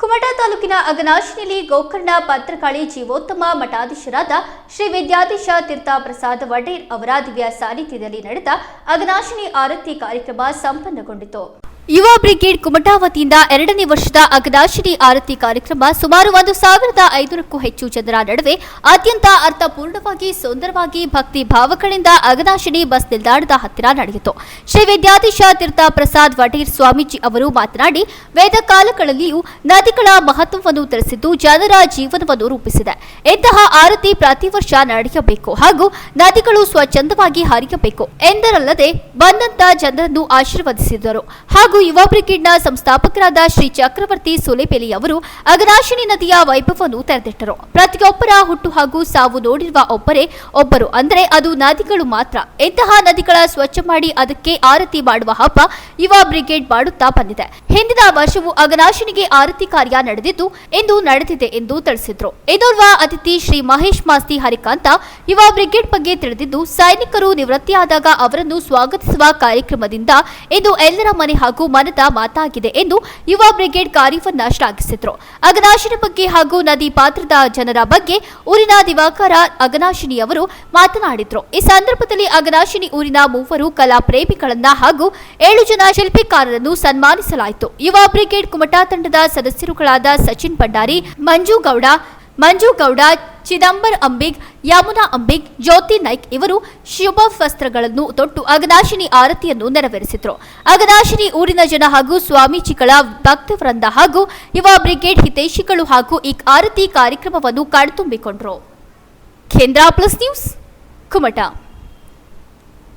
ಕುಮಟಾ ತಾಲೂಕಿನ ಅಗನಾಶಿನಲ್ಲಿ ಗೋಕರ್ಣ ಪತ್ರಕಾಳಿ ಜೀವೋತ್ತಮ ಮಠಾಧೀಶರಾದ ಶ್ರೀ ವಿದ್ಯಾಧೀಶ ತೀರ್ಥ ಪ್ರಸಾದ್ ವಡೇರ್ ಅವರ ದಿವ್ಯ ಸಾನ್ನಿಧ್ಯದಲ್ಲಿ ನಡೆದ ಅಗನಾಶಿನಿ ಆರತಿ ಕಾರ್ಯಕ್ರಮ ಸಂಪನ್ನಗೊಂಡಿತು. ಯುವ ಬ್ರಿಗೇಡ್ ಕುಮಟಾ ವತಿಯಿಂದ ಎರಡನೇ ವರ್ಷದ ಅಗದಾಶಿನಿ ಆರತಿ ಕಾರ್ಯಕ್ರಮ ಸುಮಾರು ಒಂದು ಸಾವಿರದ ಐನೂರಕ್ಕೂ ಹೆಚ್ಚು ಜನರ ನಡುವೆ ಅತ್ಯಂತ ಅರ್ಥಪೂರ್ಣವಾಗಿ ಸುಂದರವಾಗಿ ಭಕ್ತಿ ಭಾವಗಳಿಂದ ಅಗದಾಶಿನಿ ಬಸ್ ನಿಲ್ದಾಣದ ಹತ್ತಿರ ನಡೆಯಿತು. ಶ್ರೀ ವಿದ್ಯಾಧೀಶ ತೀರ್ಥ ಪ್ರಸಾದ್ ವಟೀರ್ ಸ್ವಾಮೀಜಿ ಅವರು ಮಾತನಾಡಿ, ವೇದ ಕಾಲಗಳಲ್ಲಿಯೂ ನದಿಗಳ ಮಹತ್ವವನ್ನು ತಿಳಿಸಿದ್ದು ಜನರ ಜೀವನವನ್ನು ರೂಪಿಸಿದೆ. ಇಂತಹ ಆರತಿ ಪ್ರತಿ ವರ್ಷ ನಡೆಯಬೇಕು ಹಾಗೂ ನದಿಗಳು ಸ್ವಚ್ಛಂದವಾಗಿ ಹರಿಯಬೇಕು ಎಂದರಲ್ಲದೆ ಬಂದಂತ ಜನರನ್ನು ಆಶೀರ್ವದಿಸಿದರು. ಹಾಗೂ ಯುವ ಬ್ರಿಗೇಡ್ನ ಸಂಸ್ಥಾಪಕರಾದ ಶ್ರೀ ಚಕ್ರವರ್ತಿ ಸೋಲೆಪೇಲಿ ಅವರು ಅಗನಾಶಿನಿ ನದಿಯ ವೈಭವವನ್ನು ತೆರೆದಿಟ್ಟರು. ಪ್ರತಿಯೊಬ್ಬರ ಹುಟ್ಟು ಹಾಗೂ ಸಾವು ನೋಡಿರುವ ಒಬ್ಬರೇ ಒಬ್ಬರು. ಅಂದರೆ ಅದು ನದಿಗಳು ಮಾತ್ರ. ಇಂತಹ ನದಿಗಳ ಸ್ವಚ್ಛ ಮಾಡಿ ಅದಕ್ಕೆ ಆರತಿ ಮಾಡುವ ಹಬ್ಬ ಯುವ ಬ್ರಿಗೇಡ್ ಮಾಡುತ್ತಾ ಬಂದಿದೆ. ಹಿಂದಿನ ವರ್ಷವೂ ಅಗನಾಶಿನಿಗೆ ಆರತಿ ಕಾರ್ಯ ನಡೆದಿದ್ದು, ಇಂದು ನಡೆದಿದೆ ಎಂದು ತಿಳಿಸಿದ್ರು. ಇದೋರ್ವ ಅತಿಥಿ ಶ್ರೀ ಮಹೇಶ್ ಮಾಸ್ತಿ ಹರಿಕಾಂತ ಯುವ ಬ್ರಿಗೇಡ್ ಬಗ್ಗೆ ತಿಳಿದಿದ್ದು, ಸೈನಿಕರು ನಿವೃತ್ತಿಯಾದಾಗ ಅವರನ್ನು ಸ್ವಾಗತಿಸುವ ಕಾರ್ಯಕ್ರಮದಿಂದ ಇದು ಎಲ್ಲರ ಮನೆ ಹಾಗೂ ಮನದ ಮಾತಾಗಿದೆ ಎಂದು ಯುವ ಬ್ರಿಗೇಡ್ ಕಾರ್ಯವನ್ನ ಶ್ಲಾಘಿಸಿದ್ರು. ಅಗನಾಶಿನಿ ಬಗ್ಗೆ ಹಾಗೂ ನದಿ ಪಾತ್ರದ ಜನರ ಬಗ್ಗೆ ಊರಿನ ದಿವಾಕರ ಅಗನಾಶಿನಿ ಅವರು ಮಾತನಾಡಿದ್ರು. ಈ ಸಂದರ್ಭದಲ್ಲಿ ಅಗನಾಶಿನಿ ಊರಿನ ಮೂವರು ಕಲಾ ಪ್ರೇಮಿಗಳನ್ನ ಹಾಗೂ ಏಳು ಜನ ಶಿಲ್ಪಿಕಾರರನ್ನು ಸನ್ಮಾನಿಸಲಾಯಿತು. ಯುವ ಬ್ರಿಗೇಡ್ ಕುಮಟಾ ತಂಡದ ಸದಸ್ಯರುಗಳಾದ ಸಚಿನ್ ಭಂಡಾರಿ ಮಂಜು ಗೌಡ ಮಂಜು ಗೌಡ ಚಿದಂಬರ್ ಅಂಬಿಗ್, ಯಮುನಾ ಅಂಬಿಗ್, ಜ್ಯೋತಿ ನಾಯ್ಕ್ ಇವರು ಶುಭ ವಸ್ತ್ರಗಳನ್ನು ತೊಟ್ಟು ಅಗನಾಶಿನಿ ಆರತಿಯನ್ನು ನೆರವೇರಿಸಿದರು. ಅಗನಾಶಿನಿ ಊರಿನ ಜನ ಹಾಗೂ ಸ್ವಾಮೀಜಿಗಳ ಭಕ್ತವೃಂದ ಹಾಗೂ ಯುವ ಬ್ರಿಗೇಡ್ ಹಿತೈಷಿಗಳು ಹಾಗೂ ಈ ಆರತಿ ಕಾರ್ಯಕ್ರಮವನ್ನು ಕಣ್ತುಂಬಿಕೊಂಡರು. ಕೇಂದ್ರ ಪ್ಲಸ್ ನ್ಯೂಸ್, ಕುಮಟಾ.